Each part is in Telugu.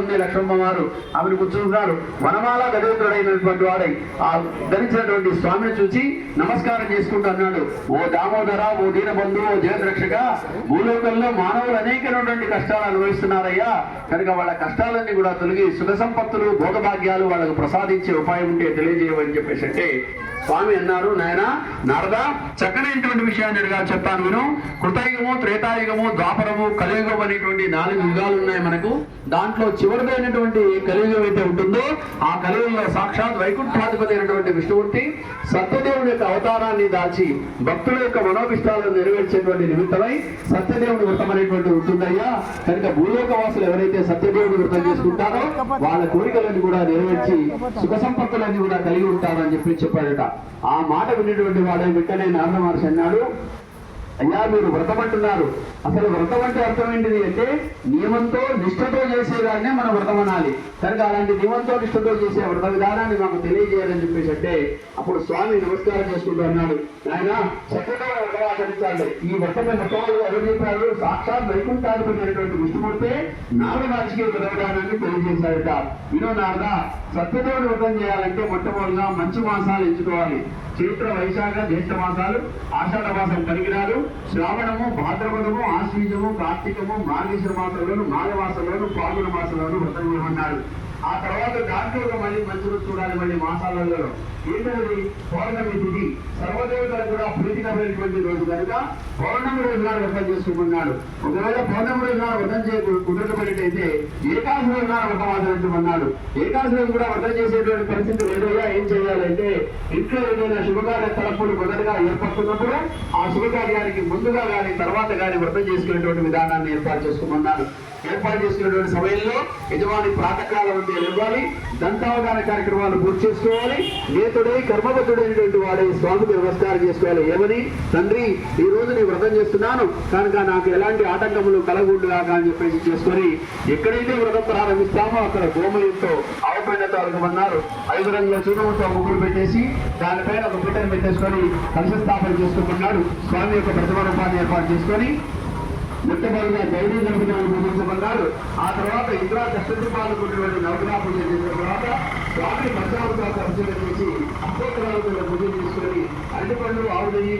ఉంది లక్ష్మమ్మ వారు. ఆమెను కూర్చుంటున్నారు. వనమాల గదేంద్రుడైనటువంటి వాడై ఆ ధరించినటువంటి స్వామిని చూసి నమస్కారం చేసుకుంటూ అన్నాడు. ఓ దామోదర ఓ దీనబంధు ఓ జయద్రక్షక భూలోకంలో మానవులు అనేకమైనటువంటి కష్టాలు అనుభవిస్తున్నారయ్యా. కనుక వాళ్ళ కష్టాలన్నీ కూడా తొలగి సుఖ సంపత్తులు భోగభాగ్యాలు వాళ్ళకు ప్రసాదించే ఉపాయం ఉంటే తెలియజేయమని చెప్పేసి అంటే స్వామి అన్నారు. నాయన నారదా చక్కనైనటువంటి విషయాన్ని అడిగా చెప్తాను విను. కృతయుగము త్రేతాయుగము ద్వాపరము కలియుగం అనేటువంటి నాలుగు యుగాలు ఉన్నాయి మనకు. దాంట్లో చివరిదైనటువంటి కలియుగం అయితే ఉంటుందో ఆ కలియుగంలో సాక్షాత్ వైకుంఠాధిపతి అయినటువంటి విష్ణుమూర్తి సత్యదేవుని యొక్క అవతారాన్ని దాల్చి భక్తుల యొక్క మనోభిష్టాలను నెరవేర్చేటువంటి నిమిత్తమై సత్యదేవుని వ్రతం అనేటువంటి ఉంటుందయ్యా. కనుక భూలోక వాసులు ఎవరైతే సత్యదేవుని వ్రతం చేసుకుంటారో వాళ్ళ కోరికలన్నీ కూడా నెరవేర్చి సుఖ సంపత్తులన్నీ కూడా కలిగి ఉంటారని చెప్పి చెప్పాడట. ఆ మాట విన్నటువంటి వాడే వెంటనే నారద మహర్షి అన్నాడు అయ్యా మీరు వ్రతం అంటున్నారు అసలు వ్రతం అంటే అర్థం ఏంటిది అంటే నియమంతో నిష్ఠతో చేసేదాన్నే మనం వ్రతం అనాలి. కనుక అలాంటి నియమంతో నిష్ఠతో చేసే వ్రత విధానాన్ని మాకు తెలియజేయాలని చెప్పేసి అంటే అప్పుడు స్వామి నమస్కారం చేసుకుంటూ అన్నాడు. ఆయన చక్కగా వ్రతం ఆచరించాలి ఈ వ్రతం మొత్తం ఎవరు చెప్పారు సాక్షాత్ వైకుంఠాధిపతినటువంటి విష్ణుమూర్తే నాలుగు రాజకీయ వ్రత విధానాన్ని తెలియజేశాడట. వినో నారద సత్యదేవుడు వ్రతం చేయాలంటే మొట్టమొదటిగా మంచి మాసాలు ఎంచుకోవాలి. చైత్ర వైశాఖ జ్యేష్ఠ మాసాలు ఆషాఢ మాసం పరిగిరాలు శ్రావణము భాద్రపదము ఆశ్వీజము కార్తీకము మార్గేశ్వర మాసంలోను మాఘమాసంలోను పాల్గొన మాసంలోను వ్రతం చేయమన్నారు ఆ తర్వాత దాంట్లో మళ్ళీ మంచి చూడాలి మళ్ళీ మాసాలలో ఏంటది? పౌర్ణమి తిథి. సర్వదేవతలు కూడా ప్రీతికరమైనటువంటి రోజు కనుక పౌర్ణమి రోజు నాడు వ్రతం చేసుకుంటున్నాడు. ఒకవేళ పౌర్ణమి రోజు నాడు వ్రతం చేయ కుదరకపోయినట్టయితే ఏకాదశి రోజు నాడు వ్రతం ఆచరించమన్నాడు ఏకాదశి రోజు కూడా వ్రతం చేసేటువంటి పరిస్థితి లేదయ్యా. ఏం చేయాలంటే ఇంట్లో ఏదైనా శుభకార్య తలపులు మొదటగా ఏర్పడుతున్నప్పుడు ఆ శుభకార్యానికి ముందుగా కానీ తర్వాత కానీ వ్రతం చేసుకునేటువంటి విధానాన్ని ఏర్పాటు చేసుకోమన్నాడు ఏర్పాటు చేసుకునేటువంటి సమయంలో యజమాని ప్రాతకాలం ఉంటే ఇవ్వాలి. దంతావగాన కార్యక్రమాలు పూర్తి చేసుకోవాలి. నేతుడై కర్మబద్ధుడైనటువంటి వాడే స్వామికి నమస్కారం చేసుకోవాలి. ఏమని? తండ్రి ఈ రోజు నేను వ్రతం చేస్తున్నాను. కనుక నాకు ఎలాంటి ఆటంకములు కలగూడదుగా అని చెప్పేసి చేసుకొని ఎక్కడైతే వ్రతం ప్రారంభిస్తామో అక్కడ గోమయంతో అవపడినతో అడగమన్నారు. ఐదు రంగుల చూడముతో ముగ్గురు పెట్టేసి దానిపైన ఒక పీటను పెట్టేసుకొని కలశ స్థాపన చేసుకుంటున్నాడు. స్వామి యొక్క ప్రతిమ రూపాన్ని ఏర్పాటు చేసుకొని మొట్టమొదటిగా ధైర్యం జరుపుతామని పూజించమన్నారు ఆ తర్వాత ఇంద్రా కష్టపాలకున్నటువంటి నవగ్రహ పూజ చేసిన తర్వాత స్వామి పంచావతార పరిశీలన చేసి అష్టోత్తరాలతో పూజ చేసుకొని అరటిపండు ఆవు నెయ్యి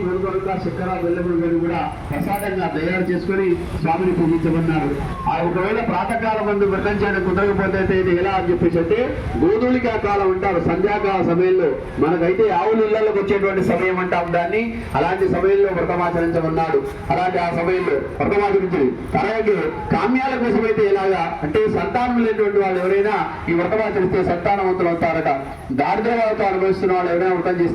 చక్కెర బెల్లములు కూడా ప్రసాదంగా తయారు చేసుకొని స్వామిని పూజించమన్నారు. ఆ ఒకవేళ ప్రాతకాలం మందు వ్రతం చేయడం కుదరకపోతే ఇది ఎలా అని చెప్పేసి అంటే గోధులిక కాలం అంటారు. సంధ్యాకాల సమయంలో మనకైతే ఆవులు ఇళ్ళలోకి వచ్చేటువంటి సమయం అంటాం దాన్ని అలాంటి సమయంలో వ్రతమాచరించమన్నాడు అలాంటి ఆ సమయంలో వ్రతమాచరించి అలాగే కామ్యాల కోసం అయితే ఎలాగా అంటే సంతానం లేనటువంటి వాళ్ళు ఎవరైనా ఈ వ్రతమాచరిస్తే సంతానవంతులు అవుతారట. దారిద్ర్యవాదతో అనుభవిస్తున్న వాళ్ళు ఎవరైనా వ్రతం చేస్తే